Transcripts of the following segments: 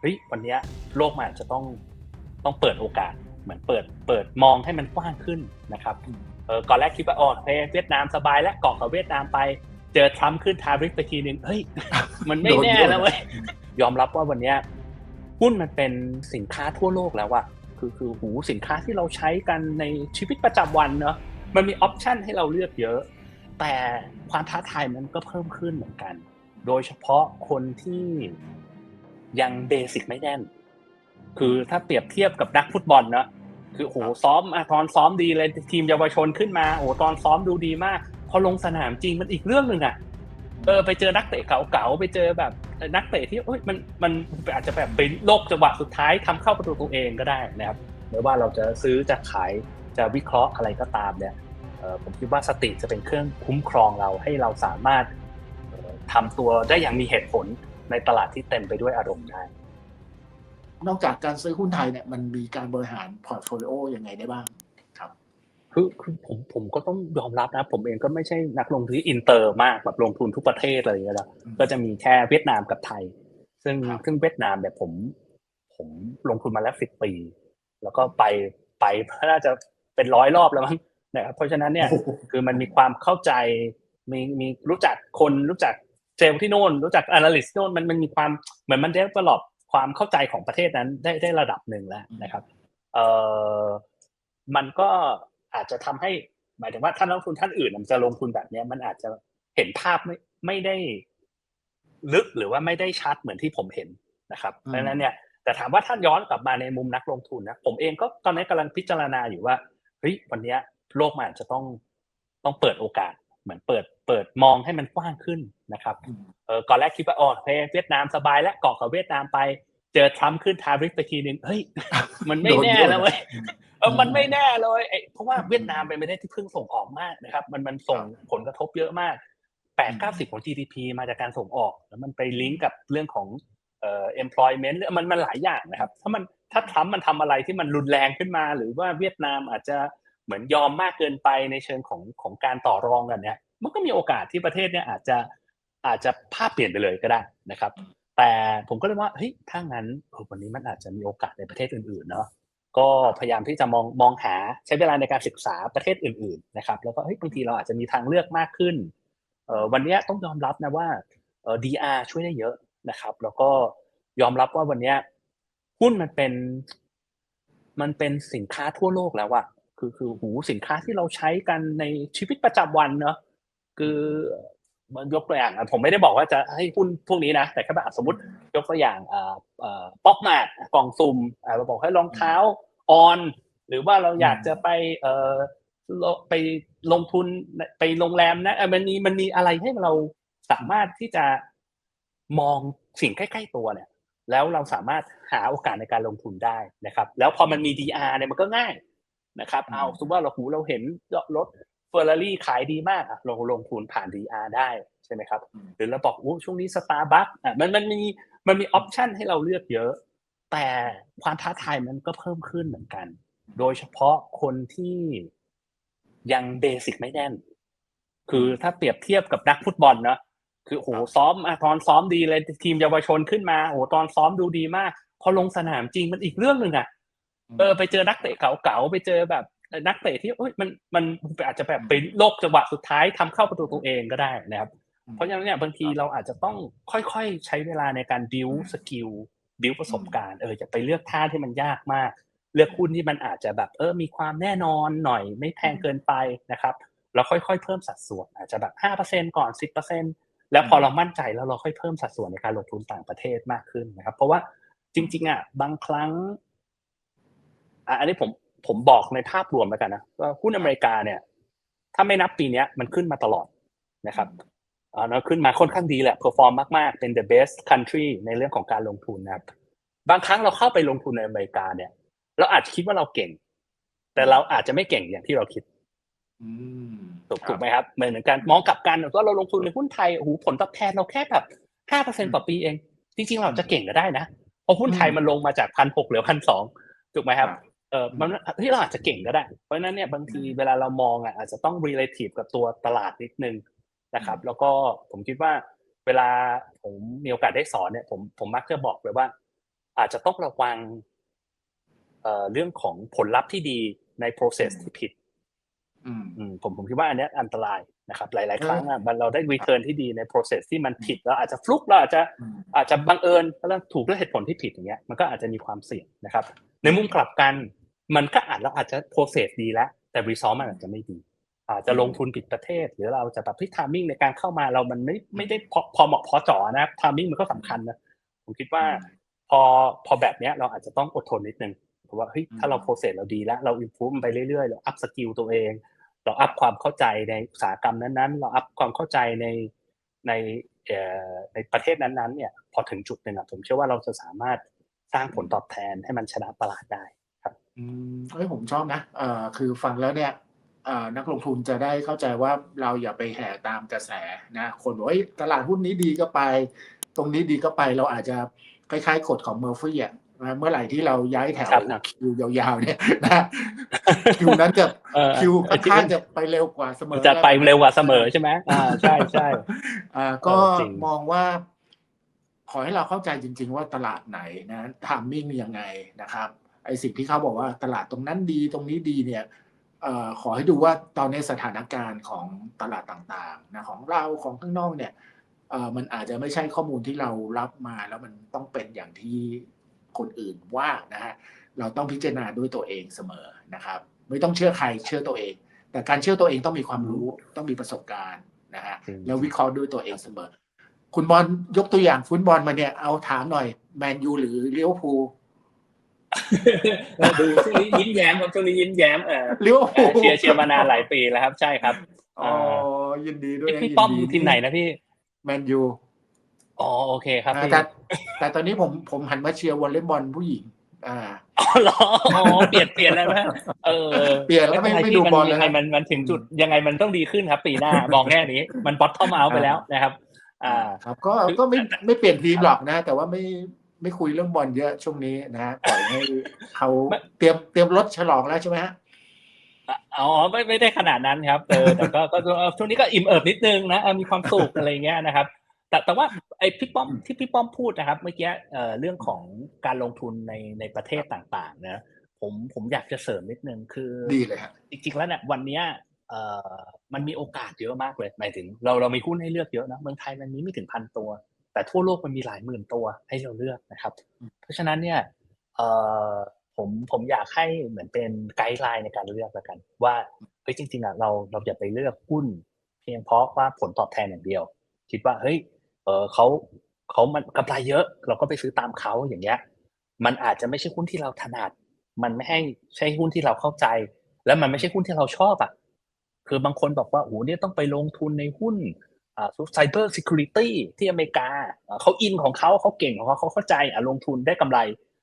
เฮ้ยวันเนี้ยโลกมันอาจจะต้องต้องเปิดโอกาสเหมือนเปิดเปิดมองให้มันกว้างขึ้นนะครับเออก่อนแรกคิดว่าอ๋อเฮ้ยเวียดนามสบายแล้วเกาะกับเวียดนามไป เจอทรัมป์ขึ้นทาริฟไปทีนึงเฮ้ยมันไม่แน่แล้วเว้ยยอมรับว่าวันเนี้ยหุ้นมันเป็นสินค้าทั่วโลกแล้วอะคือคือหูสินค้าที่เราใช้กันในชีวิตประจำวันเนาะมันมีออปชันให้เราเลือกเยอะ แต่ความท้าทายมันก็เพิ่มขึ้นเหมือนกัน โดยเฉพาะคนที่ ยังเบสิกไม่แน่น คือถ้าเปรียบเทียบกับนักฟุตบอลนะคือโหซ้อมอะตอนซ้อมดีเลยทีมเยาวชนขึ้นมาโอ้ตอนซ้อมดูดีมาก พอลงสนามจริงมันอีกเรื่องหนึ่งอะเออไปเจอนักเตะเก่าๆไปเจอแบบนักเตะที่เอ้ยมันมันอาจจะแบบเป็นโลกจังหวะสุดท้ายทำเข้าประตูตัวเองก็ได้นะครับไม่ว่าเราจะซื้อจะขายจะวิเคราะห์อะไรก็ตามเนี่ยเออผมคิดว่าสติจะเป็นเครื่องคุ้มครองเราให้เราสามารถเอ่อทำตัวได้อย่างมีเหตุผล ในตลาดที่เต็มไปด้วยอารมณ์ได้นอกจากการซื้อหุ้นไทยเนี่ยมันมีการบริหารพอร์ตโฟลิโอยังไงได้บ้างครับคือคือผมผมก็ต้องยอมรับนะ ผมเองก็ไม่ใช่นักลงทุนที่อินเตอร์มากแบบลงทุนทุกประเทศอะไรอย่างเงี้ยนะอืมก็จะมีแค่เวียดนามกับไทย ซึ่งครับซึ่งเวียดนามเนี่ยผม ผมลงทุนมาแล้วสิบปี แล้วก็ไปไปน่าจะเป็นร้อยรอบแล้วมั้งนะครับเพราะฉะนั้นเนี่ยโอ้โหคือมันมีความเข้าใจมีมีรู้จักคนรู้จัก เซลล์ที่โน่นรู้จัก analyst ที่โน่นมันมันมีความเหมือนมันได้ตลอดความเข้าใจของประเทศนั้นได้ได้ระดับหนึ่งแล้วนะครับเอ่อมันก็อาจจะทำให้หมายถึงว่าถ้านักลงทุนท่านอื่นมันจะลงทุนแบบเนี้ยมันอาจจะเห็นภาพไม่ไม่ได้ลึกหรือว่าไม่ได้ชัดเหมือนที่ผมเห็นนะครับอืมดังนั้นเนี่ยแต่ถามว่าท่านย้อนกลับมาในมุมนักลงทุนนะผมเองก็ตอนนี้กำลังพิจารณาอยู่ว่าเฮ้ยวันเนี้ยโลกมันอาจจะต้องต้องเปิดโอกาส เหมือนเปิดเปิดมองให้มันกว้างขึ้นนะครับอืมเออก่อนแรกคิดว่าอ๋อเฮ้ยเวียดนามสบายแล้วเกาะกับเวียดนามไป เจอทรัมป์ขึ้นทาริฟไปทีนึงเฮ้ยมันไม่แน่แล้วเว้ยเออมันไม่แน่เลยไอ้เพราะว่าเวียดนามเป็นประเทศที่เพิ่งส่งออกมากนะครับ มันมันส่งผลกระทบเยอะมากแปดเก้าสิบของ GDP มาจากการส่งออก แล้วมันไปลิงก์กับเรื่องของเอ่อ employment เรื่องมันมันหลายอย่างนะครับ ถ้ามันถ้าทรัมป์มันทำอะไรที่มันรุนแรงขึ้นมา หรือว่าเวียดนามอาจจะ เหมือนยอมมากเกินไปในเชิงของของการต่อรองกันเนี่ยมันก็มีโอกาสที่ประเทศเนี่ยอาจจะอาจจะภาพเปลี่ยนไปเลยก็ได้นะครับ แต่ผมก็เลยว่าเฮ้ยถ้างั้นวันนี้มันอาจจะมีโอกาสในประเทศอื่นๆเนาะก็พยายามที่จะมองมองหาใช้เวลาในการศึกษาประเทศอื่นๆนะครับ แล้วก็เฮ้ยบางทีเราอาจจะมีทางเลือกมากขึ้นเออวันนี้ต้องยอมรับนะว่าเออ DR ช่วยได้เยอะนะครับ แล้วก็ยอมรับว่าวันนี้หุ้นมันเป็น มันเป็นสินค้าทั่วโลกแล้วอะ คือคือหูสินค้าที่เราใช้กันในชีวิตประจำวันเนาะคือมันยกตัวอย่างผมไม่ได้บอกว่าจะให้หุ้นพวกนี้นะ แต่แค่แบบสมมติยกตัวอย่างอ่าอ่าป๊อกมาดกล่องซุ่มอ่าเราบอกให้รองเท้าออน หรือว่าเราอยากจะไปเอ่อไปลงทุนไปโรงแรมนะเออมันมีมันมีอะไรให้เราสามารถที่จะมองสิ่งใกล้ๆตัวเนี่ย แล้วเราสามารถหาโอกาสในการลงทุนได้นะครับ แล้วพอมันมี DR เนี่ยมันก็ง่าย นะครับ เอาสมมติว่าเราหูเราเห็นรถเฟอร์รารี่ขายดีมากอะเราลงทุนผ่าน DR ได้ใช่ไหมครับอืมหรือเราบอกโอ้ช่วงนี้สตาร์บัคอะมันมันมีมันมีออปชันให้เราเลือกเยอะ แต่ความท้าทายมันก็เพิ่มขึ้นเหมือนกัน โดยเฉพาะคนที่ยังเบสิกไม่แน่น คือถ้าเปรียบเทียบกับนักฟุตบอลนะคือโอ้โหซ้อมอะตอนซ้อมดีเลยทีมเยาวชนขึ้นมาโอ้โหตอนซ้อมดูดีมาก พอลงสนามจริงมันอีกเรื่องหนึ่งอะ เออไปเจอนักเตะเก่าๆไปเจอแบบนักเตะที่เอ้ยมันมันอาจจะแบบเป็นโลกจังหวะสุดท้ายทำเข้าประตูตัวเองก็ได้นะครับ เพราะฉะนั้นเนี่ยบางทีเราอาจจะต้องค่อยๆใช้เวลาในการบิวสกิลบิวประสบการณ์เออจะไปเลือกท่าที่มันยากมาก เลือกหุ้นที่มันอาจจะแบบเออมีความแน่นอนหน่อยไม่แพงเกินไปนะครับเราค่อยๆเพิ่มสัดส่วนอาจจะแบบห้าเปอร์เซ็นก่อนสิบเปอร์เซ็นแล้วพอเรามั่นใจแล้วเราค่อยเพิ่มสัดส่วนในการลงทุนต่างประเทศมากขึ้นนะครับ เพราะว่าจริงๆอะบางครั้ง อะอันนี้ผมผมบอกในภาพรวมแล้วกันนะว่าหุ้นอเมริกาเนี่ย ถ้าไม่นับปีเนี้ยมันขึ้นมาตลอดนะครับอ่าเนอะขึ้นมาค่อนข้างดีแหละ perform มากๆ เป็น the best country ในเรื่องของการลงทุนนะครับ บางครั้งเราเข้าไปลงทุนในอเมริกาเนี่ย เราอาจจะคิดว่าเราเก่ง แต่เราอาจจะไม่เก่งอย่างที่เราคิดอืมถูกครับถูกไหมครับเหมือนกันมองกลับกันว่าเราลงทุนในหุ้นไทยโอ้โหผลตอบแทนเราแค่แบบห้าเปอร์เซ็นต่อปีเอง จริง ๆ เราจะเก่งก็ได้นะเพราะหุ้นไทยมันลงมาจากพันหกเหลือพันสองถูกไหมครับ เออมันที่เราอาจจะเก่งก็ได้ เพราะฉะนั้นเนี่ยบางทีเวลาเรามองอะอาจจะต้อง relative กับตัวตลาดนิดนึงนะครับ แล้วก็ผมคิดว่าเวลาผมมีโอกาสได้สอนเนี่ย ผมผมมักจะบอกเลยว่า อาจจะต้องระวังเอ่อเรื่องของผลลัพธ์ที่ดีใน process ที่ผิดอืมอืมผมผมคิดว่าอันเนี้ยอันตรายนะครับ หลายๆเออครั้งอะมันเราได้ return ที่ดีใน process ที่มันผิดเราอาจจะฟลุกเราอาจจะอืมอาจจะบังเอิญแล้วถูกด้วยเหตุผลที่ผิดอย่างเงี้ยมันก็อาจจะมีความเสี่ยงนะครับ ในมุมกลับกัน มันก็อาจเราอาจจะ process ดีแล้ว แต่ result มันอาจจะไม่ดี อาจจะลงทุนผิดประเทศ หรือเราจะแบบที่ timing ในการเข้ามาเรามันไม่ไม่ได้พอพอเหมาะพอเจาะนะ timing มันก็สำคัญนะผมคิดว่า พอพอแบบเนี้ยเราอาจจะต้องอดทนนิดนึงเพราะว่าเฮ้ยอืมถ้าเราโปรเซสเราดีแล้ว เราอินฟูมันไปเรื่อยๆเราอัพสกิลตัวเอง เราอัพความเข้าใจในอุตสาหกรรมนั้นๆ เราอัพความเข้าใจในในเอ่อในประเทศนั้นๆเนี่ยพอถึงจุดหนึ่งอะผมเชื่อว่าเราจะสามารถสร้างผลตอบแทนให้มันชนะตลาดได้ อืมเอ้ยผมชอบนะเอ่อคือฟังแล้วเนี่ยเอ่อนักลงทุนจะได้เข้าใจว่าเราอย่าไปแห่ตามกระแสนะ คนบอกว่าเอ้ยตลาดหุ้นนี้ดีก็ไป ตรงนี้ดีก็ไปเราอาจจะคล้ายๆกฎของเมอร์ฟี่อะนะเมื่อไหร่ที่เราย้ายแถวครับครับคิวยาวๆเนี่ยนะคิวนั้นจะเออคิวไอ้ที่ข้างๆจะไปเร็วกว่าเสมอจะไปเร็วกว่าเสมอใช่ไหมอ่าใช่ใช่ อ่าก็เออจริง มองว่า ขอให้เราเข้าใจจริง ๆ ว่าตลาดไหนนะทามมิ่งยังไงนะครับ ไอสิ่งที่เขาบอกว่าตลาดตรงนั้นดีตรงนี้ดีเนี่ยเอ่อขอให้ดูว่าตอนนี้สถานการณ์ของตลาดต่างๆนะของเราของข้างนอกเนี่ยเอ่อมันอาจจะไม่ใช่ข้อมูลที่เรารับมาแล้วมันต้องเป็นอย่างที่คนอื่นว่านะฮะเราต้องพิจารณาด้วยตัวเองเสมอนะครับ ไม่ต้องเชื่อใครเชื่อตัวเอง แต่การเชื่อตัวเองต้องมีความรู้ต้องมีประสบการณ์นะฮะจริงแล้ววิเคราะห์ด้วยตัวเองเสมอ คุณบอลยกตัวอย่างฟุตบอลมาเนี่ยเอาถามหน่อยแมนยูหรือลิเว อร์พูลดูช่วงนี้ยิ้มแย้มครับช่วงนี้ยิ้มแย้มเออลิเวอร์เอ่พูลอเชียร์เชียร์มานานหลายปีแล้วครับ ใช่ครับอ๋อยินดีด้วยพี่นะพี่ยินป้อมดีทีมไหนนะพี่แมนยูอ๋อโอเคครับอ่าพี่แต่แต่ตอนนี้ผมผมหันมาเชียร์วอลเลย์บอลผู้หญิง อ่าอ๋อเหรออ๋อเปลี่ยนเปลี่ยนแล้วนะเออเปลี่ยนแล้วไม่เป็นรไม่ที่ดูบอลนเลยยังไงนะมันมันถึงจุดยังไงมันต้องดีขึ้นครับ ปีหน้าบอกแค่นี้ มันบอททอมเอาไปแล้วนะครับ อ่า ครับ ก็ก็ไม่ไม่เปลี่ยนทีมหรอกนะ แต่ว่าไม่ ไม่คุยเรื่องบอลเยอะช่วงนี้นะปล่อยให้เขาไม่เตรียมเตรียมรถฉลองแล้วใช่ไหมฮะอ๋อไม่ไม่ได้ขนาดนั้นครับเออแต่ก็ก็ก็ช่วงนี้ก็อิ่มเอิบนิดนึงนะเออมีความสุขอะไรเงี้ยนะครับ แต่แต่ว่าไอ้พี่ป้อมที่พี่ป้อมพูดนะครับ เมื่อกี้เอ่อเรื่องของการลงทุนในในประเทศต่างๆนะผมผมอยากจะเสริมนิดนึงคือดีเลยฮะจริงๆแล้วเนี่ยวันเนี้ยเอ่อมันมีโอกาสเยอะมากเลยหมายถึง เราเรามีหุ้นให้เลือกเยอะนะเมืองไทยมันมีไม่ถึงพันตัว แต่ทั่วโลกมันมีหลายหมื่นตัวให้เราเลือกนะครับอืมเพราะฉะนั้นเนี่ยเอ่อผมผมอยากให้เหมือนเป็นไกด์ไลน์ในการเลือกแล้วกัน ว่าเฮ้ยจริงๆอะเราเราอย่าไปเลือกหุ้น เพียงเพราะว่าผลตอบแทนอย่างเดียว คิดว่าเฮ้ยเออเขาเขามันกำไรเยอะ เราก็ไปซื้อตามเขาอย่างเงี้ย มันอาจจะไม่ใช่หุ้นที่เราถนัด มันไม่ให้ใช่หุ้นที่เราเข้าใจ แล้วมันไม่ใช่หุ้นที่เราชอบอะคือบางคนบอกว่าโอ้โหเนี่ยต้องไปลงทุนในหุ้นอ่า ไซเบอร์ซิเคียวริตี้ที่อเมริกาเขาอินของเขาเขาเก่งของเขาเขาเข้าใจอะลงทุนได้กำไร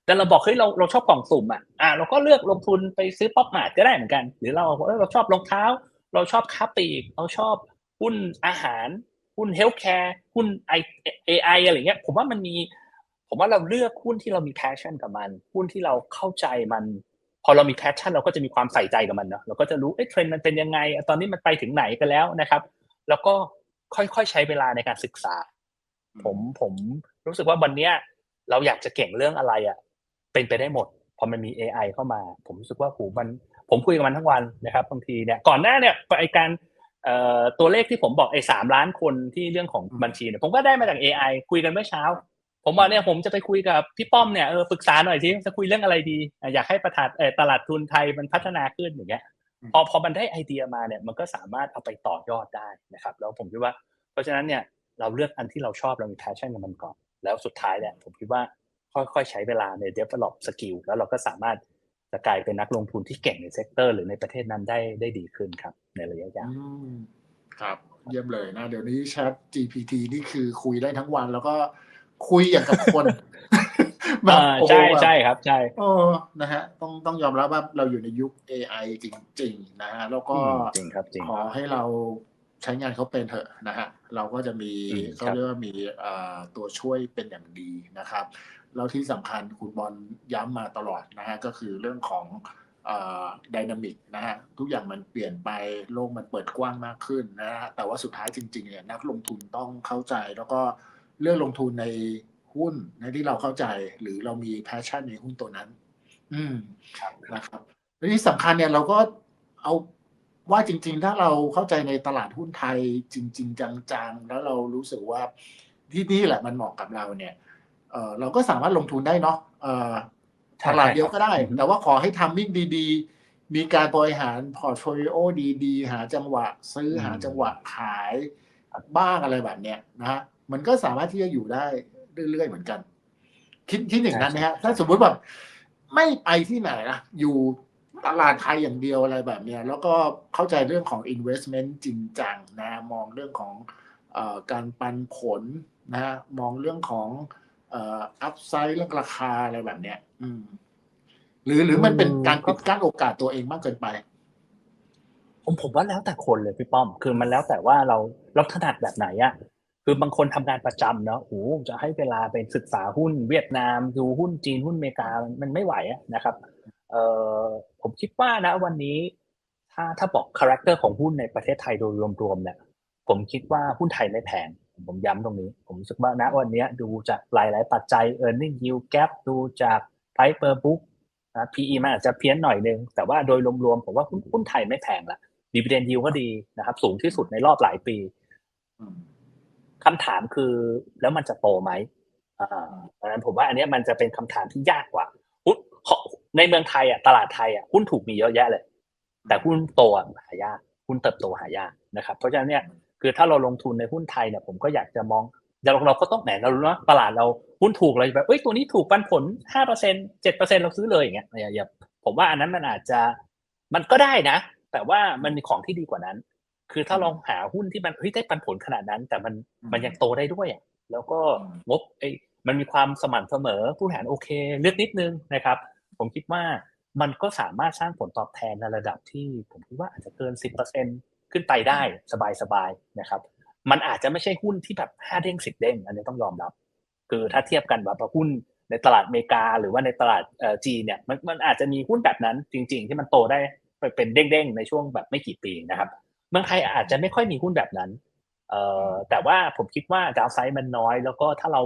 แต่เราบอกเฮ้ยเราเราชอบกล่องสุ่มอะอ่าเราก็เลือกลงทุนไปซื้อป๊อปมาร์ทก็ได้เหมือนกัน หรือเราเออเราชอบรองเท้า เราชอบค้าปลีกเราชอบหุ้นอาหาร หุ้นเฮลท์แคร์หุ้นไอเอไออะไรเงี้ยผมว่ามันมี ผมว่าเราเลือกหุ้นที่เรามี passion กับมัน หุ้นที่เราเข้าใจมัน พอเรามี passion เราก็จะมีความใส่ใจกับมันเนาะเราก็จะรู้เอ้เทรนด์มันเป็นยังไง ตอนนี้มันไปถึงไหนกันแล้วนะครับ แล้วก็ ค่อยๆใช้เวลาในการศึกษา ผมผมรู้สึกว่าวันเนี้ยเราอยากจะเก่งเรื่องอะไรอะ เป็นไปได้หมดพอมันมี AI เข้ามา ผมรู้สึกว่าโหมัน ผมคุยกับมันทั้งวันนะครับบางทีเนี่ยก่อนหน้าเนี่ยไอการเอ่อตัวเลขที่ผมบอกไอ้สามล้านคนที่เรื่องของบัญชีเนี่ยผมก็ได้มาจาก AI คุยกันเมื่อเช้า ผมว่าเนี่ยผมจะไปคุยกับพี่ป้อมเนี่ยเออปรึกษาหน่อยสิจะคุยเรื่องอะไรดีอะอยากให้ประธานเออตลาดทุนไทยมันพัฒนาขึ้นอย่างเงี้ย พอพอมันได้ไอเดียมาเนี่ยมันก็สามารถเอาไปต่อยอดได้นะครับ แล้วผมคิดว่า เพราะฉะนั้นเนี่ยเราเลือกอันที่เราชอบเรามี passion กับมันก่อน แล้วสุดท้ายเนี่ยผมคิดว่าค่อยๆใช้เวลาใน develop skill แล้วเราก็สามารถจะกลายเป็นนักลงทุนที่เก่งในเซกเตอร์หรือในประเทศนั้นได้ได้ดีขึ้นครับ ในระยะยาวอืมครับเยี่ยมเลยนะ เดี๋ยวนี้ Chat GPT นี่คือคุยได้ทั้งวันแล้วก็คุยอย่างกับคน แบบอ่าโอ้โหใช่แบบใช่ครับใช่เออนะฮะต้องต้องยอมรับว่าเราอยู่ในยุค AI จริง ๆ นะฮะแล้วก็อืมจริงครับจริงขอให้เราใช้งานเขาเป็นเถอะนะฮะเราก็จะมีอืมเขาครับเรียกว่ามีเอ่อตัวช่วยเป็นอย่างดีนะครับ แล้วที่สำคัญคุณบอลย้ำมาตลอดนะฮะก็คือเรื่องของดินามิกนะฮะทุกอย่างมันเปลี่ยนไปโลกมันเปิดกว้างมากขึ้นนะฮะแต่ว่าสุดท้ายจริงๆเนี่ยนักลงทุนต้องเข้าใจแล้วก็เลือกลงทุนใน หหุ้นนะที่เราเข้าใจหรือเรามีแพชชั่นในหุ้นตัวนั้น อืมครับนะครับและที่สำคัญเนี่ยเราก็เอาว่าจริง ๆ ถ้าเราเข้าใจในตลาดหุ้นไทยจริง ๆ จังๆ แล้วเรารู้สึกว่าที่นี่แหละมันเหมาะกับเราเนี่ยเออเราก็สามารถลงทุนได้เนาะเออใช่ตลาดเดียวก็ได้ใช่ครับแต่ว่าขอให้ทำมิ่งดีๆ มีการบริหารพอร์ตโฟลิโอดีๆ หาจังหวะซื้อหาจังหวะขายบ้างอะไรแบบเนี้ยนะฮะมันก็สามารถที่จะอยู่ได้ เรื่อยๆเหมือนกันคิดคิดอย่างนั้นนะฮะถ้าสมมติแบบไม่ไปที่ไหนนะอยู่ตลาดไทยอย่างเดียวอะไรแบบเนี้ยแล้วก็เข้าใจเรื่องของ investment จริงจังนะมองเรื่องของเออการปันผลนะฮะมองเรื่องของเอ่ออัพไซด์เรื่องราคาอะไรแบบเนี้ย อืม หรือหรือมันเป็นการปิดกั้นโอกาสตัวเองมากเกินไป ผมผมว่าแล้วแต่คนเลยพี่ป้อม คือมันแล้วแต่ว่าเราเราถนัดแบบไหนอะ คือบางคนทำงานประจำเนาะโอ้โหจะให้เวลาไปศึกษาหุ้นเวียดนาม ดูหุ้นจีนหุ้นอเมริกามันไม่ไหวนะครับเออผมคิดว่านะวันนี้ถ้าถ้าบอกคาแรคเตอร์ของหุ้นในประเทศไทยโดยรวมๆเนี่ยผมคิดว่าหุ้นไทยไม่แพงผมย้ำตรงนี้ ผมรู้สึกว่าณวันนี้ดูจากหลาย ๆ ปัจจัย e a r n i n g yield gap ดูจาก price per book นะ PE มันอาจจะเพี้ยนหน่อยนึง แต่ว่าโดยรวมๆผมว่าหุ้นไทยไม่แพงละ dividend yield ก็ดีนะครับ สูงที่สุดในรอบหลายปี คำถามคือแล้วมันจะโตไหมอ่านั้นผมว่าอันนี้มันจะเป็นคำถามที่ยากกว่าหุ้นในเมืองไทยอะตลาดไทยอะหุ้นถูกมีเยอะแยะเลย แต่หุ้นโตหายากหุ้นเติบโตหายากนะครับ เพราะฉะนั้นเนี่ยคือถ้าเราลงทุนในหุ้นไทยเนี่ยผมก็อยากจะมองเราเราก็ต้องแหมเรารู้นะตลาดเราหุ้นถูกเลยแบบเอ้ยตัวนี้ถูกปันผลห้าเปอร์เซ็นเจ็ดเปอร์เซ็นเราซื้อเลยอย่างเงี้ยอย่าอย่าผมว่าอันนั้นมันอาจจะมันก็ได้นะ แต่ว่ามันมีของที่ดีกว่านั้น คือถ้าลองหาหุ้นที่มันเฮ้ยได้ปันผลขนาดนั้น แต่มันอืมมันยังโตได้ด้วยอะแล้วก็อืมงบไอ้มันมีความสม่ำเสมอผู้บริหารโอเค เลือกนิดนึงนะครับ ผมคิดว่ามันก็สามารถสร้างผลตอบแทนในระดับที่ผมคิดว่าอาจจะเกิน 10%ขึ้นไปได้สบายๆนะครับ มันอาจจะไม่ใช่หุ้นที่แบบห้าเด้งสิบเด้งอันนี้ต้องยอมรับ คือถ้าเทียบกันแบบหุ้นในตลาดอเมริกา หรือว่าในตลาดเอ่อจีนเนี่ยมันมันอาจจะมีหุ้นแบบนั้นจริง ๆ ที่มันโตได้ไปเป็นเด้งๆในช่วงแบบไม่กี่ปีนะครับ เมืองไทยอาจจะไม่ค่อยมีหุ้นแบบนั้นเอ่อแต่ว่าผมคิดว่าดาวไซด์มันน้อย แล้วก็ถ้าเรา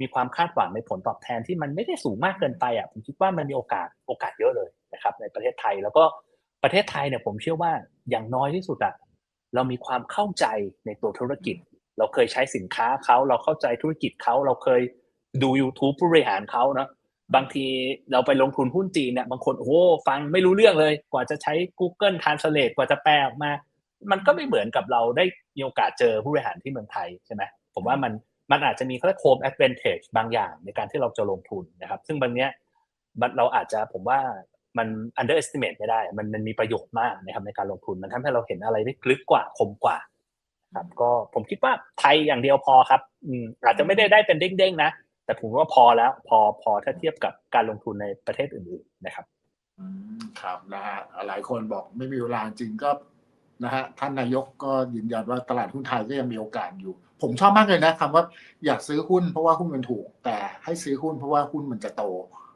มีความคาดหวังในผลตอบแทนที่มันไม่ได้สูงมากเกินไปอะผมคิดว่ามันมีโอกาสโอกาสเยอะเลยนะครับ ในประเทศไทยแล้วก็ประเทศไทยเนี่ยผมเชื่อว่าอย่างน้อยที่สุดอะเรามีความเข้าใจในตัวธุรกิจ เราเคยใช้สินค้าเขาเราเข้าใจธุรกิจเขาเราเคยดู YouTube ผู้บริหารเขาเนาะบางทีเราไปลงทุนหุ้นจีนเนี่ยบางคนโอ้โหฟังไม่รู้เรื่องเลย กว่าจะใช้ Google Translate กว่าจะแปลออกมา มันก็ไม่เหมือนกับเราได้มีโอกาสเจอผู้บริหารที่เมืองไทยใช่ไหมผมว่ามันมันอาจจะมีเขาเรียก home advantage บางอย่างในการที่เราจะลงทุนนะครับ ซึ่งบางเนี้ยมันเราอาจจะผมว่ามัน underestimate ไม่ได้ มันมันมีประโยชน์มากนะครับในการลงทุนมันทำให้เราเห็นอะไรได้ลึกกว่าคมกว่าครับก็ผมคิดว่าไทยอย่างเดียวพอครับอืมอาจจะไม่ได้ได้เป็นเด้งๆนะ แต่ผมว่าพอแล้วพอพอถ้าเทียบกับการลงทุนในประเทศอื่นๆนะครับครับนะฮะหลายคนบอกไม่มีเวลาจริงก็ นะฮะท่านนายกก็ยืนยันว่าตลาดหุ้นไทยก็ยังมีโอกาสอยู่ ผมชอบมากเลยนะคำว่าอยากซื้อหุ้นเพราะว่าหุ้นมันถูก แต่ให้ซื้อหุ้นเพราะว่าหุ้นมันจะโต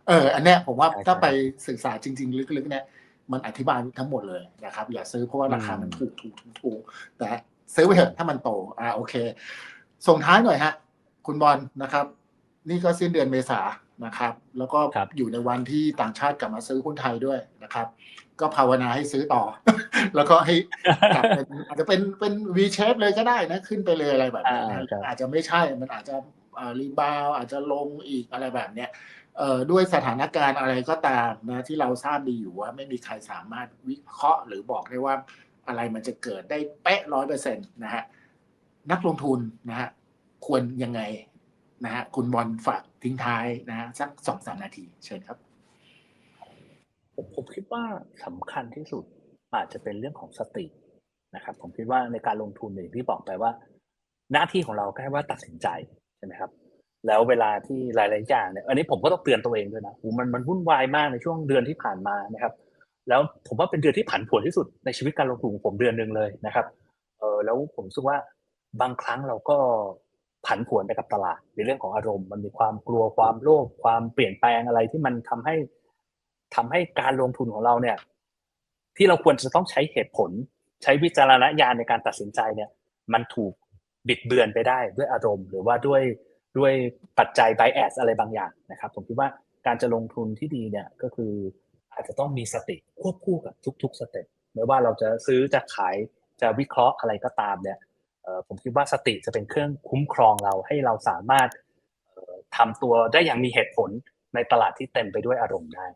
เออ อันเนี้ยผมว่าใช่ถ้าใช่ไปศึกษาจริง ๆ ลึกๆเนี่ยมันอธิบายทั้งหมดเลยนะครับ อย่าซื้อเพราะว่าราคามันอืมถูกถูกถูกถูกแต่ซื้อไปเถอะถ้ามันโตอ่าโอเค ส่งท้ายหน่อยฮะ คุณบอลนะครับ นี่ก็สิ้นเดือนเมษา นะครับ แล้วก็ครับอยู่ในวันที่ต่างชาติกลับมาซื้อหุ้นไทยด้วยนะครับ ก็ภาวนาให้ซื้อต่อ แล้วก็ให้กลับเป็นอาจจะเป็นเป็น V shape เลยก็ได้นะ ขึ้นไปเลยอะไรแบบนี้นะอ่าครับอาจจะไม่ใช่มันอาจจะรีบาวอาจจะลงอีกอะไรแบบเนี้ยเอ่อด้วยสถานการณ์อะไรก็ตามนะที่เราทราบดีอยู่ว่าไม่มีใครสามารถวิเคราะห์หรือบอกได้ว่าอะไรมันจะเกิดได้เป๊ะร้อยเปอร์เซ็นต์นะฮะนักลงทุนนะฮะควรยังไง นะฮะคุณบอลฝากทิ้งท้ายนะฮะสักสองสามนาที เชิญครับ ผมผมคิดว่าสำคัญที่สุดอาจจะเป็นเรื่องของสตินะครับ ผมคิดว่าในการลงทุนอย่างที่บอกไปว่า หน้าที่ของเราแค่ว่าตัดสินใจใช่ไหมครับ แล้วเวลาที่หลาย ๆ อย่างเนี่ยอันนี้ผมก็ต้องเตือนตัวเองด้วยนะมันมันวุ่นวายมากในช่วงเดือนที่ผ่านมานะครับ แล้วผมว่าเป็นเดือนที่ผันผวนที่สุดในชีวิตการลงทุนของผมเดือนหนึ่งเลยนะครับเออแล้วผมรู้สึกว่าบางครั้งเราก็ ผันผวนไปกับตลาดในเรื่องของอารมณ์ มันมีความกลัวความโลภความเปลี่ยนแปลงอะไรที่มันทำให้ทำให้การลงทุนของเราเนี่ย ที่เราควรจะต้องใช้เหตุผล ใช้วิจารณญาณในการตัดสินใจเนี่ย มันถูกบิดเบือนไปได้ด้วยอารมณ์ หรือว่าด้วยด้วยปัจจัย bias อะไรบางอย่างนะครับ ผมคิดว่าการจะลงทุนที่ดีเนี่ยก็คืออาจจะต้องมีสติควบคู่กับทุกๆสเต็ปไม่ว่าเราจะซื้อจะขายจะวิเคราะห์อะไรก็ตามเนี่ย ผมคิดว่าสติจะเป็นเครื่องคุ้มครองเราให้เราสามารถทำตัวได้อย่างมีเหตุผลในตลาดที่เต็มไปด้วยอารมณ์ได้